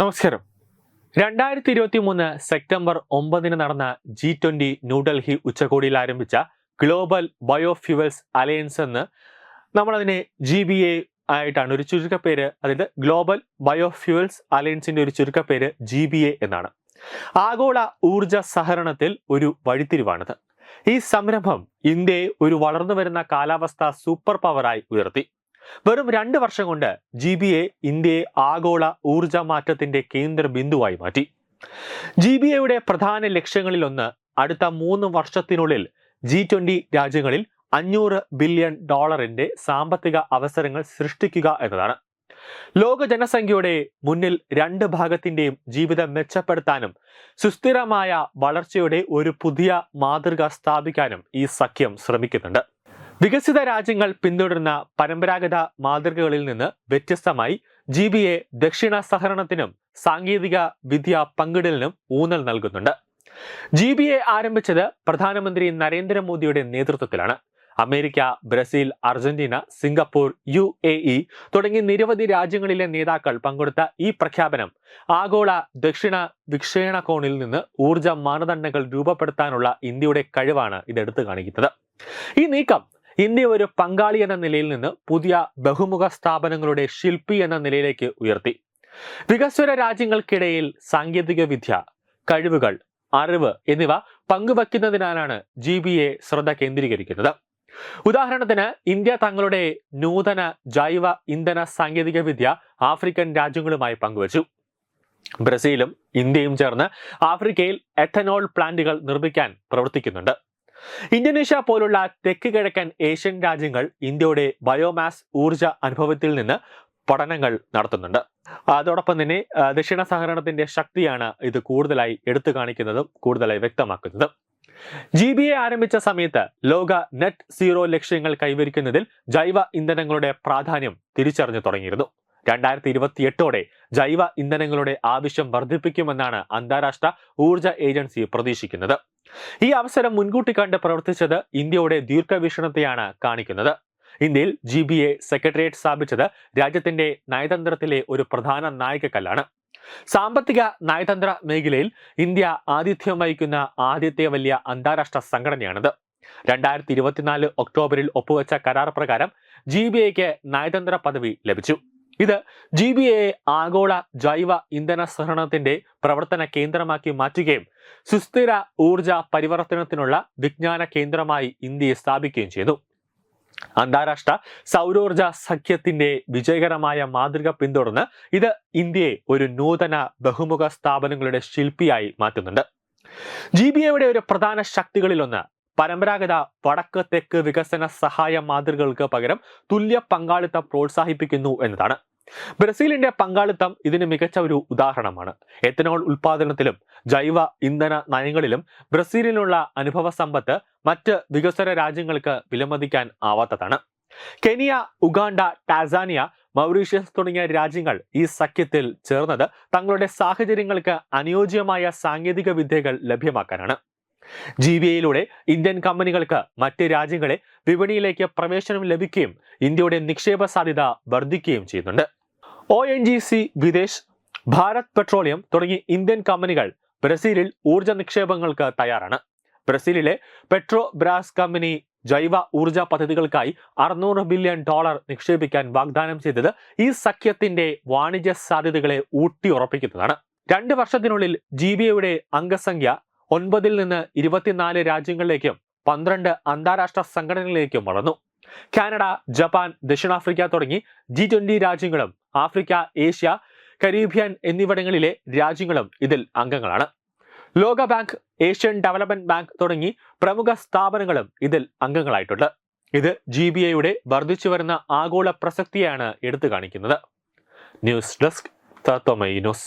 നമസ്കാരം. രണ്ടായിരത്തി ഇരുപത്തി മൂന്ന് സെപ്റ്റംബർ ഒമ്പതിന് നടന്ന ജി ട്വന്റി ന്യൂഡൽഹി ഉച്ചകോടിയിൽ ആരംഭിച്ച ഗ്ലോബൽ ബയോഫ്യൂവൽസ് അലയൻസ് എന്ന് നമ്മളതിനെ ജി ബി എ ആയിട്ടാണ്. ഒരു ചുരുക്കപ്പേര് അതായത് ഗ്ലോബൽ ബയോഫ്യൂവൽസ് അലയൻസിന്റെ ഒരു ചുരുക്കപ്പേര് ജി ബി എ എന്നാണ്. ആഗോള ഊർജ സഹകരണത്തിൽ ഒരു വഴിത്തിരിവാണിത്. ഈ സംരംഭം ഇന്ത്യയെ ഒരു വളർന്നു വരുന്ന കാലാവസ്ഥ സൂപ്പർ പവറായി ഉയർത്തി. വെറും രണ്ട് വർഷം കൊണ്ട് ജി ബി എ ഇന്ത്യയെ ആഗോള ഊർജ മാറ്റത്തിന്റെ കേന്ദ്ര ബിന്ദുവായി മാറ്റി. ജി ബി എയുടെ പ്രധാന ലക്ഷ്യങ്ങളിലൊന്ന് അടുത്ത മൂന്ന് വർഷത്തിനുള്ളിൽ ജി ട്വന്റി രാജ്യങ്ങളിൽ അഞ്ഞൂറ് ബില്യൺ ഡോളറിന്റെ സാമ്പത്തിക അവസരങ്ങൾ സൃഷ്ടിക്കുക എന്നതാണ്. ലോക ജനസംഖ്യയുടെ മുന്നിൽ രണ്ട് ഭാഗത്തിന്റെയും ജീവിതം മെച്ചപ്പെടുത്താനും സുസ്ഥിരമായ വളർച്ചയുടെ ഒരു പുതിയ മാതൃക സ്ഥാപിക്കാനും ഈ സഖ്യം ശ്രമിക്കുന്നുണ്ട്. വികസിത രാജ്യങ്ങൾ പിന്തുടരുന്ന പരമ്പരാഗത മാതൃകകളിൽ നിന്ന് വ്യത്യസ്തമായി ജി ബി എ ദക്ഷിണ സഹകരണത്തിനും സാങ്കേതിക വിദ്യ പങ്കിടലിനും ഊന്നൽ നൽകുന്നുണ്ട്. ജി ബി എ ആരംഭിച്ചത് പ്രധാനമന്ത്രി നരേന്ദ്രമോദിയുടെ നേതൃത്വത്തിലാണ്. America Brazil Argentina Singapore U A E തുടങ്ങി നിരവധി രാജ്യങ്ങളിലെ നേതാക്കൾ പങ്കെടുത്ത ഈ പ്രഖ്യാപനം ആഗോള ദക്ഷിണ വിക്ഷേണ കോണിൽ നിന്ന് ഊർജ മാനദണ്ഡങ്ങൾ രൂപപ്പെടുത്താനുള്ള ഇന്ത്യയുടെ കഴിവാണ് ഇത് എടുത്തു കാണിക്കുന്നത്. ഈ നീക്കം ഇന്ത്യ ഒരു പങ്കാളി എന്ന നിലയിൽ നിന്ന് പുതിയ ബഹുമുഖ സ്ഥാപനങ്ങളുടെ ശില്പി എന്ന നിലയിലേക്ക് ഉയർത്തി. വികസ്വര രാജ്യങ്ങൾക്കിടയിൽ സാങ്കേതിക വിദ്യ കഴിവുകൾ അറിവ് എന്നിവ പങ്കുവയ്ക്കുന്നതിനാലാണ് ജി ബി എ ശ്രദ്ധ കേന്ദ്രീകരിക്കുന്നത്. ഉദാഹരണത്തിന് ഇന്ത്യ തങ്ങളുടെ നൂതന ജൈവ ഇന്ധന സാങ്കേതിക വിദ്യ ആഫ്രിക്കൻ രാജ്യങ്ങളുമായി പങ്കുവച്ചു. ബ്രസീലും ഇന്ത്യയും ചേർന്ന് ആഫ്രിക്കയിൽ എഥനോൾ പ്ലാന്റുകൾ നിർമ്മിക്കാൻ പ്രവർത്തിക്കുന്നുണ്ട്. ഇന്തോനേഷ്യ പോലുള്ള തെക്ക് കിഴക്കൻ ഏഷ്യൻ രാജ്യങ്ങൾ ഇന്ത്യയുടെ ബയോമാസ് ഊർജ അനുഭവത്തിൽ നിന്ന് പഠനങ്ങൾ നടത്തുന്നുണ്ട്. അതോടൊപ്പം തന്നെ ദക്ഷിണ സഹകരണത്തിന്റെ ശക്തിയാണ് ഇത് കൂടുതലായി എടുത്തു കാണിക്കുന്നതും കൂടുതലായി വ്യക്തമാക്കുന്നതും. ജി ബി എ ആരംഭിച്ച സമയത്ത് ലോക നെറ്റ് സീറോ ലക്ഷ്യങ്ങൾ കൈവരിക്കുന്നതിൽ ജൈവ ഇന്ധനങ്ങളുടെ പ്രാധാന്യം തിരിച്ചറിഞ്ഞു തുടങ്ങിയിരുന്നു. രണ്ടായിരത്തി ഇരുപത്തി എട്ടോടെ ജൈവ ഇന്ധനങ്ങളുടെ ആവശ്യം വർദ്ധിപ്പിക്കുമെന്നാണ് അന്താരാഷ്ട്ര ഊർജ ഏജൻസി പ്രതീക്ഷിക്കുന്നത്. ഈ അവസരം മുൻകൂട്ടി കണ്ട് പ്രവർത്തിച്ചത് ഇന്ത്യയുടെ ദീർഘവീക്ഷണത്തെയാണ് കാണിക്കുന്നത്. ഇന്ത്യയിൽ ജി ബി എ സെക്രട്ടേറിയറ്റ് സ്ഥാപിച്ചത് രാജ്യത്തിന്റെ നയതന്ത്രത്തിലെ ഒരു പ്രധാന നായികക്കല്ലാണ് സാമ്പത്തിക നയതന്ത്ര മേഖലയിൽ ഇന്ത്യ ആതിഥ്യം വഹിക്കുന്ന ആദ്യത്തെ വലിയ അന്താരാഷ്ട്ര സംഘടനയാണിത്. രണ്ടായിരത്തി ഇരുപത്തിനാല് ഒക്ടോബറിൽ ഒപ്പുവെച്ച കരാർ പ്രകാരം ജി ബി നയതന്ത്ര പദവി ലഭിച്ചു. ഇത് ജി ബി എ ആഗോള ജൈവ ഇന്ധന സഹകരണത്തിന്റെ പ്രവർത്തന കേന്ദ്രമാക്കി മാറ്റുകയും സുസ്ഥിര ഊർജ പരിവർത്തനത്തിനുള്ള വിജ്ഞാന കേന്ദ്രമായി ഇന്ത്യയെ സ്ഥാപിക്കുകയും ചെയ്തു. അന്താരാഷ്ട്ര സൗരോർജ സഖ്യത്തിന്റെ വിജയകരമായ മാതൃക പിന്തുടർന്ന് ഇത് ഇന്ത്യയെ ഒരു നൂതന ബഹുമുഖ സ്ഥാപനങ്ങളുടെ ശില്പിയായി മാറ്റുന്നുണ്ട്. ജി ബി എയുടെ ഒരു പ്രധാന ശക്തികളിലൊന്ന് പരമ്പരാഗത വടക്ക് തെക്ക് വികസന സഹായ മാതൃകകൾക്ക് പകരം തുല്യ പങ്കാളിത്തം പ്രോത്സാഹിപ്പിക്കുന്നു എന്നതാണ്. ബ്രസീലിന്റെ പങ്കാളിത്തം ഇതിന് മികച്ച ഒരു ഉദാഹരണമാണ്. എത്തനോൾ ഉൽപാദനത്തിലും ജൈവ ഇന്ധന നയങ്ങളിലും ബ്രസീലിനുള്ള അനുഭവ സമ്പത്ത് മറ്റ് വികസന രാജ്യങ്ങൾക്ക് വിലമതിക്കാൻ ആവാത്തതാണ്. കെനിയ ഉഗാണ്ട ടാസാനിയ മൗറീഷ്യസ് തുടങ്ങിയ രാജ്യങ്ങൾ ഈ സഖ്യത്തിൽ ചേർന്നത് തങ്ങളുടെ സാഹചര്യങ്ങൾക്ക് അനുയോജ്യമായ സാങ്കേതിക വിദ്യകൾ ലഭ്യമാക്കാനാണ്. ജി ബി ഐയിലൂടെ ഇന്ത്യൻ കമ്പനികൾക്ക് മറ്റ് രാജ്യങ്ങളെ വിപണിയിലേക്ക് പ്രവേശനം ലഭിക്കുകയും ഇന്ത്യയുടെ നിക്ഷേപ സാധ്യത വർദ്ധിക്കുകയും ചെയ്യുന്നുണ്ട്. O N G C Videsh Bharat petroleum തുടങ്ങി ഇന്ത്യൻ കമ്പനികൾ ബ്രസീലിൽ ഊർജ നിക്ഷേപങ്ങൾക്ക് തയ്യാറാണ്. ബ്രസീലിലെ പെട്രോ ബ്രാസ് കമ്പനി ജൈവ ഊർജ പദ്ധതികൾക്കായി അറുന്നൂറ് ബില്യൺ ഡോളർ നിക്ഷേപിക്കാൻ വാഗ്ദാനം ചെയ്തത് ഈ സഖ്യത്തിന്റെ വാണിജ്യ സാധ്യതകളെ ഊട്ടിയുറപ്പിക്കുന്നതാണ്. രണ്ട് വർഷത്തിനുള്ളിൽ ജി ബി ഐയുടെ അംഗസംഖ്യ ഒൻപതിൽ നിന്ന് ഇരുപത്തിനാല് രാജ്യങ്ങളിലേക്കും പന്ത്രണ്ട് അന്താരാഷ്ട്ര സംഘടനകളിലേക്കും വളർന്നു കാനഡ ജപ്പാൻ ദക്ഷിണാഫ്രിക്ക തുടങ്ങി ജി ട്വന്റി രാജ്യങ്ങളും ആഫ്രിക്ക ഏഷ്യ കരീബിയൻ എന്നിവിടങ്ങളിലെ രാജ്യങ്ങളും ഇതിൽ അംഗങ്ങളാണ്. ലോക ബാങ്ക് ഏഷ്യൻ ഡെവലപ്മെന്റ് ബാങ്ക് തുടങ്ങി പ്രമുഖ സ്ഥാപനങ്ങളും ഇതിൽ അംഗങ്ങളായിട്ടുണ്ട്. ഇത് ജി ബി എയുടെ വർദ്ധിച്ചു വരുന്ന ആഗോള പ്രസക്തിയാണ് എടുത്തു കാണിക്കുന്നത്. News desk Tatwamayi news.